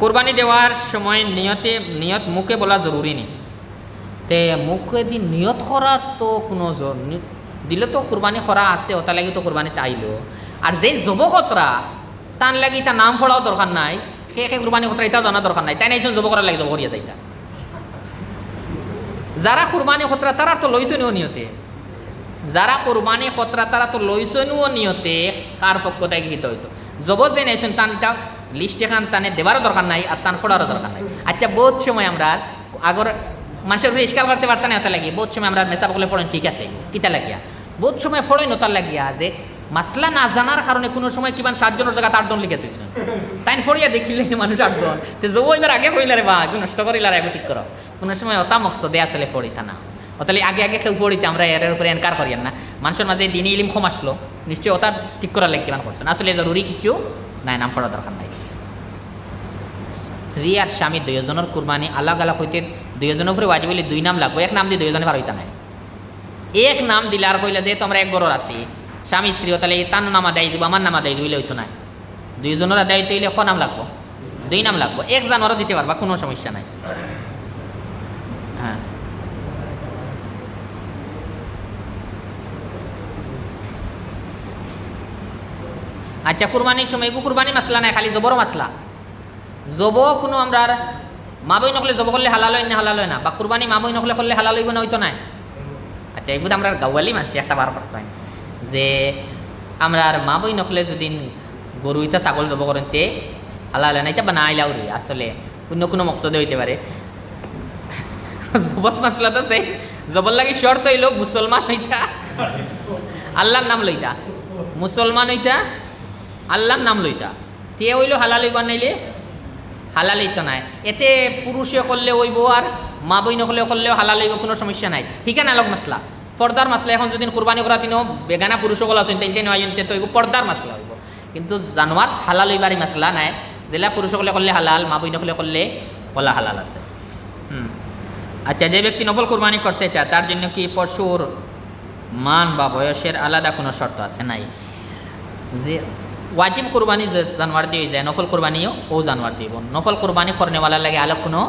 কোরবানি দেওয়ার সময় নিয়তে, নিয়ত মুখে বলা জরুরি নেই তে মুখে দি নিয়ত করার তো কোনো জোর দিলে তো কোরবানি করা আছে ওটা লাগি তো কোরবানিতে আইলো আর যে যুবকতরা তার লাগি তার নাম পড়াও দরকার নাই সে সে কোরবানি কতরা এটাও জানা দরকার নাই। তাই না একজন যুবকরা লাগি জব করিয়া যাইতা যারা কোরবানি কতরা তারা তো লইছে নিও নিয়তে। যারা কোরবানি কতরা তারা তো লইছে নিও নিয়তে কার পক্ষ থেকে হইতো জবর যে নাইছেন তান লিস্ট এখান তানে দেবারও দরকার নাই আর তান ফোড়ারও দরকার নাই। আচ্ছা বহুত সময় আমরা আগর মানুষের উপরে ইস্কাল করতে পারতাম না লাগিয়ে বহুত সময় আমরা মেসা বলে ফোড়েন ঠিক আছে, কিতা লাগিয়া। বহুত সময় ফোড়েন ওটার লাগিয়া যে মাসলা না জানার কারণে কোনো সময় কিমান সাতজনের জায়গা আটজন লিখে তুইছেন তাই ফড়িয়া দেখিলে মানুষ আটজন তো যৌ এবার আগে ফড়িলারে বা, আগে নষ্ট করিলারে আগে ঠিক করো। কোনো সময় ওটা মকসদে আসলে ফড়িতা না। ওতালে আগে আগে কেউ ফড়িতে, আমরা এর উপরে এনকার করিয়ান না। মানুষের মাঝে দিনই ইলিম কম আসলো, নিশ্চয়ই ওটা ঠিক করার লাগে কিমান করছেন। আসলে জরুরি কিছু নাই, নাম ফড়া দরকার নাই। স্ত্রী আর স্বামী দুইজনের কুরবানি আলাগ আলাগ হইতে দুইজনের উপরে ওয়াজিব হইলে দুই নাম লাগবে, এক নাম দিয়ে দুইজনে পার হইতা নাই এক নাম দিলে আর কইলে যে তোমরা এক গরর আছি। স্বামী স্ত্রী তাহলে তার নামা দেয় দিব আমার নামা দেয় দিলে হইতো নাই। দুইজনের দায়িত্ব হইলে ক নাম লাগবো, দুই নাম লাগবো, এক জানোয়ারও দিতে পারবা কোনো সমস্যা নাই। হ্যাঁ আচ্ছা কুরবানির সময় এগু কুরবানি মাসলা নাই, খালি জবর মাসলা জব কোনো আমরা মা বই নকলে জব করলে হালাল না হালাল না? বা কুরবানি মা বই নকলে করলে হালাল হইব না, হইতো নাই? আচ্ছা এগুলো আমরা গাওয়ালি মানছি, একটা বার পারতাম যে আমরা আর মা বই নকলে যদি গরু ইতা ছাগল জব করেন তে হালাল না এটা বা না আইলাও রে আসলে অন্য কোনো মকসদে হইতে পারে। জবত মাসলা তো সে জবর লাগে শর্ত হইল মুসলমান হইতা, আল্লাহর নাম লইতা। মুসলমান হইতা, আল্লাহর নাম লইতা। তে হইল হালাল হইবা নাইলে হালাল হইতো নাই। এতে পুরুষে করলে হইব আর মা বই নকলে করলেও হালাল হইব, কোনো সমস্যা নাই। ঠিকানা আলোক মাসলা পর্দার মাসলা এখন যদি কুরবানি করা তিনও বেগানা পুরুষসকল আছেন তেনতে নয় তো হইব, পর্দার মাসলা হইব। কিন্তু জানোয়ার হালাল হইবারই মাসলা নাই। যেলা পুরুষসকলে করলে হালাল, মা বই নকলে করলে কলা হালাল আছে। আচ্ছা যে ব্যক্তি নফল কুরবানি করতে চায়, তার জন্য কি পশুর মান বা বয়সের আলাদা কোনো শর্ত আছে? নাই। যে ওয়াজিব কুরবানি জানোয়ার দিয়ে যায়, নফল কুরবানিও ও জানোয়ার দিব নফল কুরবানি করনেওয়ালার লাগে আলাদা কোনো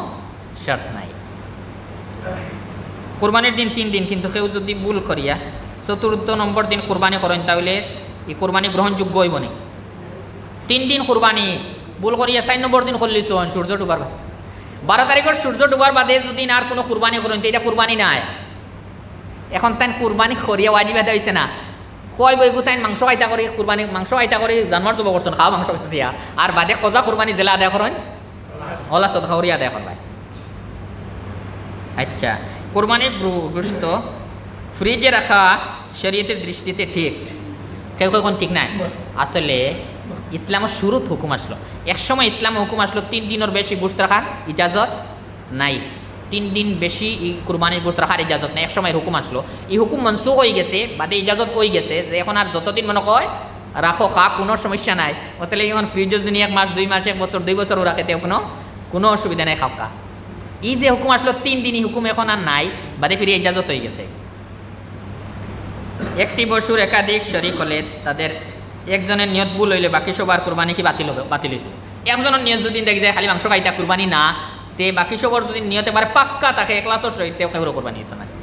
শর্ত নাই। কুরবানির দিন তিন দিন, কিন্তু কেউ যদি ভুল করিয়া চতুর্থ নম্বর দিন কুরবানি করেন, তাহলে এই কুরবানি গ্রহণযোগ্য হইব নি। তিন দিন কুরবানি, ভুল করিয়া চার নম্বর দিন করলি চোন, সূর্য ডুবার বাদে। বারো তারিখের সূর্য ডুবার বাদে যদি আর কোনো কুরবানি করেন, তো এটা কুরবানি নাই। এখন তাই কুরবানি করিয়া ওয়াজিব আদা হয়েছে না। কয় বই তাই মাংস আইতা করে কুরবানি মাংস আইতা করে জানোয়ার জব করছেন খাওয়া মাংস খাইছিয়া আর বাদে কজা কুরবানি জেলা আদায় করেন ওলা সদ খাওয়ারি আদায় করবাই আচ্ছা কোরবানির গোশত ফ্রিজে রাখা শরীয়তের দৃষ্টিতে ঠিক। কেউ কেউ ঠিক নাই। আসলে ইসলামের শুরুত হুকুম আসলো। একসময় ইসলামে হুকুম আসলো, তিন দিনের বেশি গোস্ত রাখার ইজাজত নাই। তিন দিন বেশি এই কুরবানির গোস্ত রাখার ইজাজত নাই, একসময় হুকুম আসলো এই হুকুম মনসুখ হয়ে গেছে, বাদে ইজাজত হয়ে গেছে যে এখন আর যতদিন মনে কয় রাখো খা কোনো সমস্যা নাই। ওতালে এখন ফ্রিজে যদি এক মাস, দুই মাস, এক বছর দুই বছরও রাখে তেও কোনো কোনো অসুবিধা নাই খাওয়া এই যে হুকুম আসলো তিন দিনই হুকুম এখন আর নাই, বাদে ফিরে ইজাজত হয়ে গেছে। একটি পশুর একাধিক শরিক হলে তাদের একজনের নিয়ত ভুল হইলে বাকি সবার কুরবানি কি বাতিল হবে, বাতিল হয়েছে একজনের নিয়ত যদি দেখে যায়, খালি মাংস খাইতা কুরবানি না তে বাকি সবর যদি নিয়তে পারে পাক্কা তাকে ক্লাসও সহিত কেউ কুরবানি দিত না